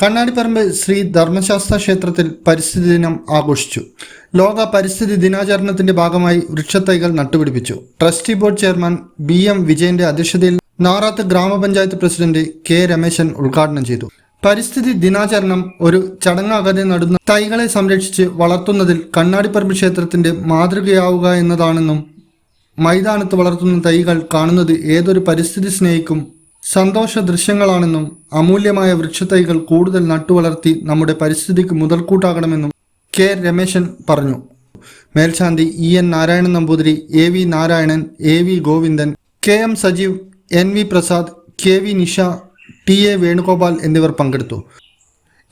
കണ്ണാടിപ്പറമ്പ് ശ്രീ ധർമ്മശാസ്ത്ര ക്ഷേത്രത്തിൽ പരിസ്ഥിതി ദിനം ആഘോഷിച്ചു. ലോക പരിസ്ഥിതി ദിനാചരണത്തിന്റെ ഭാഗമായി വൃക്ഷത്തൈകൾ നട്ടുപിടിപ്പിച്ചു. Trustee board chairman B M വിജയന്റെ അധ്യക്ഷതയിൽ നാറാത്ത് ഗ്രാമപഞ്ചായത്ത് പ്രസിഡന്റ് കെ രമേശൻ ഉദ്ഘാടനം ചെയ്തു. പരിസ്ഥിതി ദിനാചരണം ഒരു ചടങ്ങാകാതെ നടുന്ന തൈകളെ സംരക്ഷിച്ച് വളർത്തുന്നതിൽ കണ്ണാടിപ്പറമ്പ് ക്ഷേത്രത്തിന്റെ മാതൃകയാവുക എന്നതാണെന്നും മൈതാനത്ത് വളർത്തുന്ന തൈകൾ കാണുന്നത് ഏതൊരു പരിസ്ഥിതി സ്നേഹിക്കും സന്തോഷ ദൃശ്യങ്ങളാണെന്നും അമൂല്യമായ വൃക്ഷത്തൈകൾ കൂടുതൽ നട്ടുവളർത്തി നമ്മുടെ പരിസ്ഥിതിക്ക് മുതൽക്കൂട്ടാകണമെന്നും കെ രമേശൻ പറഞ്ഞു. മേൽശാന്തി E N Narayanan Namboothiri A V Narayanan A V Govindan K M Sajeev N V Prasad K V Nisha T A Venugopal എന്നിവർ പങ്കെടുത്തു.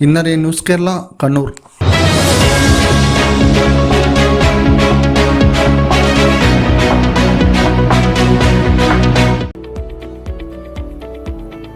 ഇന്നലെ ന്യൂസ് കേരള കണ്ണൂർ.